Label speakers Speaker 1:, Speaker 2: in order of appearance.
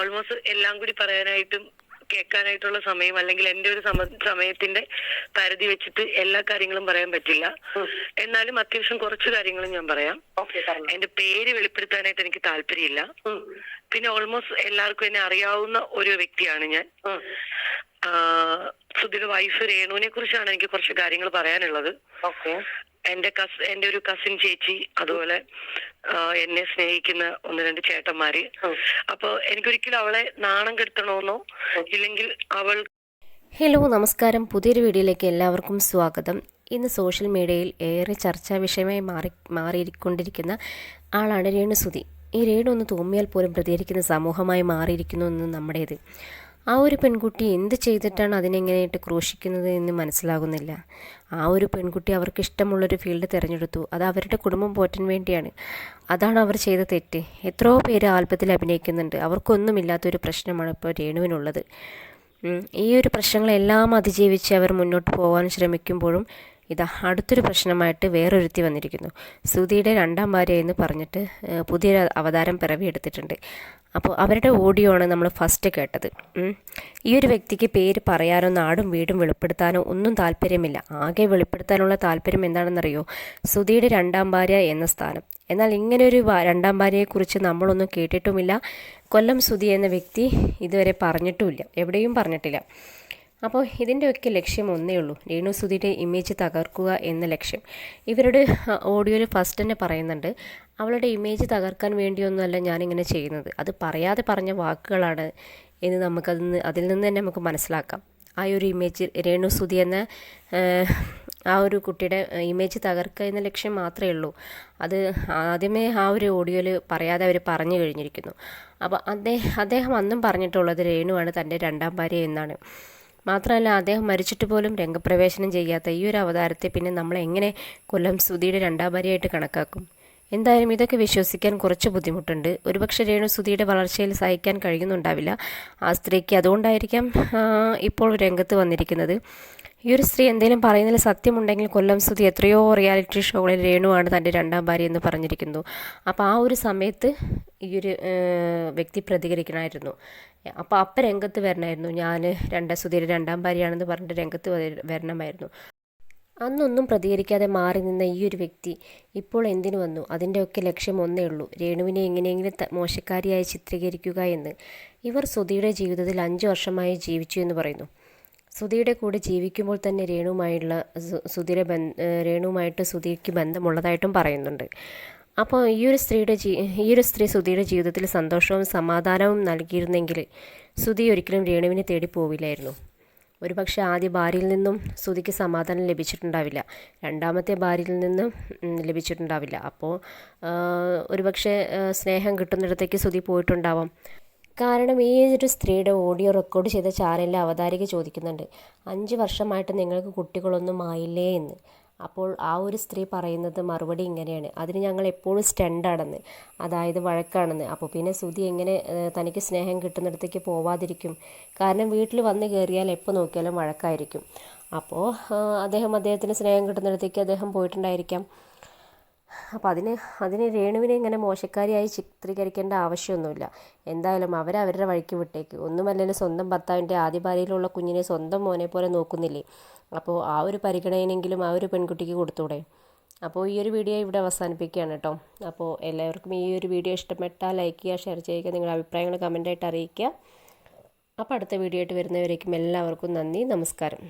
Speaker 1: almost എല്ലാം കൂടി പറയാനായിട്ടും കേൾക്കാനായിട്ടുള്ള സമയം അല്ലെങ്കിൽ എൻ്റെ ഒരു സമ സമയത്തിന്റെ പരിധി വെച്ചിട്ട് എല്ലാ കാര്യങ്ങളും പറയാൻ പറ്റില്ല എന്നാലും അത്യാവശ്യം കുറച്ച് കാര്യങ്ങളും ഞാൻ പറയാം എന്റെ പേര് വെളിപ്പെടുത്താനായിട്ട് എനിക്ക് താല്പര്യമില്ല പിന്നെ ഓൾമോസ്റ്റ് എല്ലാവർക്കും എന്നെ അറിയാവുന്ന ഒരു വ്യക്തിയാണ് ഞാൻ സുധിയുടെ വൈഫ് രേണുവിനെ കുറിച്ചാണ് എനിക്ക് കുറച്ച് കാര്യങ്ങൾ പറയാനുള്ളത് എന്റെ കസ് എന്റെ ഒരു കസിൻ ചേച്ചി അതുപോലെ എന്നെ സ്നേഹിക്കുന്ന ഒന്ന് രണ്ട് ചേട്ടന്മാര് അപ്പോൾ എനിക്കൊരിക്കലും അവളെ നാണം കെടുത്തണമെന്നോ ഇല്ലെങ്കിൽ അവൾ
Speaker 2: ഹലോ നമസ്കാരം പുതിയൊരു വീഡിയോയിലേക്ക് എല്ലാവർക്കും സ്വാഗതം ഇന്ന് സോഷ്യൽ മീഡിയയിൽ ഏറെ ചർച്ചാ വിഷയമായി മാറി മാറിയിരിക്കൊണ്ടിരിക്കുന്ന ആളാണ് രേണുസുതി ഈ രേണു ഒന്ന് തോന്നിയാൽ പോലും പ്രതികരിക്കുന്ന സമൂഹമായി മാറിയിരിക്കുന്നു എന്ന് നമ്മുടേത് ആ ഒരു പെൺകുട്ടി എന്ത് ചെയ്തിട്ടാണ് അതിനെങ്ങനെയായിട്ട് ക്രൂശിക്കുന്നത് എന്ന് മനസ്സിലാകുന്നില്ല ആ ഒരു പെൺകുട്ടി അവർക്ക് ഇഷ്ടമുള്ളൊരു ഫീൽഡ് തിരഞ്ഞെടുത്തു അത് അവരുടെ കുടുംബം പോറ്റാൻ വേണ്ടിയാണ് അതാണ് അവർ ചെയ്ത തെറ്റ് എത്രയോ പേര് ആൽബത്തിൽ അഭിനയിക്കുന്നുണ്ട് അവർക്കൊന്നുമില്ലാത്തൊരു പ്രശ്നമാണ് ഇപ്പോൾ രേണുവിനുള്ളത് ഈ ഒരു പ്രശ്നങ്ങളെല്ലാം അതിജീവിച്ച് അവർ മുന്നോട്ട് പോകാൻ ശ്രമിക്കുമ്പോഴും ഇത് അടുത്തൊരു പ്രശ്നമായിട്ട് വേറൊരുത്തി വന്നിരിക്കുന്നു സുധിയുടെ രണ്ടാം ഭാര്യ എന്ന് പറഞ്ഞിട്ട് പുതിയൊരു അവതാരം പിറവിയെടുത്തിട്ടുണ്ട് അപ്പോൾ അവരുടെ ഓഡിയോ ആണ് നമ്മൾ ഫസ്റ്റ് കേട്ടത് ഈ ഒരു വ്യക്തിക്ക് പേര് പറയാനോ നാടും വീടും വെളിപ്പെടുത്താനോ ഒന്നും താല്പര്യമില്ല ആകെ വെളിപ്പെടുത്താനുള്ള താല്പര്യം എന്താണെന്നറിയോ സുധിയുടെ രണ്ടാം ഭാര്യ എന്ന സ്ഥാനം എന്നാൽ ഇങ്ങനെയൊരു രണ്ടാം ഭാര്യയെക്കുറിച്ച് നമ്മളൊന്നും കേട്ടിട്ടുമില്ല കൊല്ലം സുധി എന്ന വ്യക്തി ഇതുവരെ പറഞ്ഞിട്ടുമില്ല എവിടെയും പറഞ്ഞിട്ടില്ല അപ്പോൾ ഇതിൻ്റെയൊക്കെ ലക്ഷ്യം ഒന്നേ ഉള്ളൂ രേണു സുധിയുടെ ഇമേജ് തകർക്കുക എന്ന ലക്ഷ്യം ഇവരുടെ ഓഡിയോയിൽ ഫസ്റ്റ് തന്നെ പറയുന്നുണ്ട് അവളുടെ ഇമേജ് തകർക്കാൻ വേണ്ടിയൊന്നുമല്ല ഞാനിങ്ങനെ ചെയ്യുന്നത് അത് പറയാതെ പറഞ്ഞ വാക്കുകളാണ് എന്ന് നമുക്കതിൽ നിന്ന് അതിൽ നിന്ന് തന്നെ നമുക്ക് മനസ്സിലാക്കാം ആ ഒരു ഇമേജ് രേണു സുധി എന്ന ആ ഒരു കുട്ടിയുടെ ഇമേജ് തകർക്കുക എന്ന ലക്ഷ്യം മാത്രമേ ഉള്ളൂ അത് ആദ്യമേ ആ ഒരു ഓഡിയോയിൽ പറയാതെ അവർ പറഞ്ഞു കഴിഞ്ഞിരിക്കുന്നു അപ്പോൾ അദ്ദേഹം അദ്ദേഹം അന്നും പറഞ്ഞിട്ടുള്ളത് രേണുവാണ് തൻ്റെ രണ്ടാം ഭാര്യ എന്നാണ് മാത്രമല്ല അദ്ദേഹം മരിച്ചിട്ട് പോലും രംഗപ്രവേശനം ചെയ്യാത്ത ഈ ഒരു അവതാരത്തെ പിന്നെ നമ്മൾ എങ്ങനെ കൊല്ലം സുധിയുടെ രണ്ടാം ഭാര്യയായിട്ട് കണക്കാക്കും എന്തായാലും ഇതൊക്കെ വിശ്വസിക്കാൻ കുറച്ച് ബുദ്ധിമുട്ടുണ്ട് ഒരുപക്ഷെ സുധിയുടെ വളർച്ചയിൽ സഹിക്കാൻ കഴിയുന്നുണ്ടാവില്ല ആ സ്ത്രീക്ക് അതുകൊണ്ടായിരിക്കാം ഇപ്പോൾ രംഗത്ത് വന്നിരിക്കുന്നത് ഈ ഒരു സ്ത്രീ എന്തെങ്കിലും പറയുന്നതിൽ സത്യമുണ്ടെങ്കിൽ കൊല്ലം സുധി എത്രയോ റിയാലിറ്റി ഷോകളിൽ രേണുവാണ് തൻ്റെ രണ്ടാം ഭാര്യ എന്ന് പറഞ്ഞിരിക്കുന്നു അപ്പോൾ ആ ഒരു സമയത്ത് ഈ ഒരു വ്യക്തി പ്രതികരിക്കണമായിരുന്നു അപ്പോൾ അപ്പം രംഗത്ത് വരണമായിരുന്നു ഞാൻ രണ്ടാം സുധീര രണ്ടാം ഭാര്യയാണെന്ന് പറഞ്ഞിട്ട് രംഗത്ത് വരണമായിരുന്നു അന്നൊന്നും പ്രതികരിക്കാതെ മാറി നിന്ന ഈ ഒരു വ്യക്തി ഇപ്പോൾ എന്തിനു വന്നു അതിൻ്റെയൊക്കെ ലക്ഷ്യം ഒന്നേ ഉള്ളൂ രേണുവിനെ എങ്ങനെയെങ്കിലും മോശക്കാരിയായി ചിത്രീകരിക്കുക എന്ന് ഇവർ സുധിയുടെ ജീവിതത്തിൽ അഞ്ച് വർഷമായി ജീവിച്ചു എന്ന് പറയുന്നു സുധിയുടെ കൂടെ ജീവിക്കുമ്പോൾ തന്നെ രേണുവുമായുള്ള സുധിയുടെ ബന്ധ രേണുവുമായിട്ട് സുധിക്ക് ബന്ധമുള്ളതായിട്ടും പറയുന്നുണ്ട് അപ്പോൾ ഈ ഒരു സ്ത്രീയുടെ ജീ ഈ ഒരു സ്ത്രീ സുധിയുടെ ജീവിതത്തിൽ സന്തോഷവും സമാധാനവും നൽകിയിരുന്നെങ്കിൽ സുധി ഒരിക്കലും രേണുവിനെ തേടി പോവില്ലായിരുന്നു ഒരുപക്ഷെ ആദ്യ ഭാര്യയിൽ നിന്നും സുധിക്ക് സമാധാനം ലഭിച്ചിട്ടുണ്ടാവില്ല രണ്ടാമത്തെ ഭാര്യയിൽ നിന്നും ലഭിച്ചിട്ടുണ്ടാവില്ല അപ്പോൾ ഒരുപക്ഷെ സ്നേഹം കിട്ടുന്നിടത്തേക്ക് സുധി പോയിട്ടുണ്ടാവാം കാരണം ഈ ഒരു സ്ത്രീയുടെ ഓഡിയോ റെക്കോർഡ് ചെയ്ത ചാനലിലെ അവതാരിക ചോദിക്കുന്നുണ്ട് അഞ്ച് വർഷമായിട്ട് നിങ്ങൾക്ക് കുട്ടികളൊന്നും ആയില്ലേ എന്ന് അപ്പോൾ ആ ഒരു സ്ത്രീ പറയുന്നത് മറുപടി ഇങ്ങനെയാണ് അതിന് ഞങ്ങൾ എപ്പോഴും സ്റ്റണ്ടാണെന്ന് അതായത് വഴക്കാണെന്ന് അപ്പോൾ പിന്നെ സുധി എങ്ങനെ തനിക്ക് സ്നേഹം കിട്ടുന്നിടത്തേക്ക് പോവാതിരിക്കും കാരണം വീട്ടിൽ വന്ന് കയറിയാൽ എപ്പോൾ നോക്കിയാലും വഴക്കായിരിക്കും അപ്പോൾ അദ്ദേഹം അദ്ദേഹത്തിന് സ്നേഹം കിട്ടുന്നിടത്തേക്ക് അദ്ദേഹം പോയിട്ടുണ്ടായിരിക്കാം അപ്പോൾ അതിന് അതിന് രേണുവിനെ ഇങ്ങനെ മോശക്കാരിയായി ചിത്രീകരിക്കേണ്ട ആവശ്യമൊന്നുമില്ല എന്തായാലും അവരെ അവരുടെ വഴിക്ക് വിട്ടേക്ക് ഒന്നുമല്ലെങ്കിലും സ്വന്തം ഭർത്താവിൻ്റെ ആദ്യ ഭാര്യയിലുള്ള കുഞ്ഞിനെ സ്വന്തം മോനെ പോലെ നോക്കുന്നില്ലേ അപ്പോൾ ആ ഒരു പരിഗണനയെങ്കിലും ആ ഒരു പെൺകുട്ടിക്ക് കൊടുത്തൂടെ അപ്പോൾ ഈ ഒരു വീഡിയോ ഇവിടെ അവസാനിപ്പിക്കുകയാണ് കേട്ടോ അപ്പോൾ എല്ലാവർക്കും ഈ ഒരു വീഡിയോ ഇഷ്ടപ്പെട്ടാൽ ലൈക്ക് ചെയ്യുക ഷെയർ ചെയ്യുക നിങ്ങളുടെ അഭിപ്രായങ്ങൾ കമൻ്റായിട്ട് അറിയിക്കുക അപ്പോൾ അടുത്ത വീഡിയോ ആയിട്ട് വരുന്നവരേക്കും എല്ലാവർക്കും നന്ദി നമസ്കാരം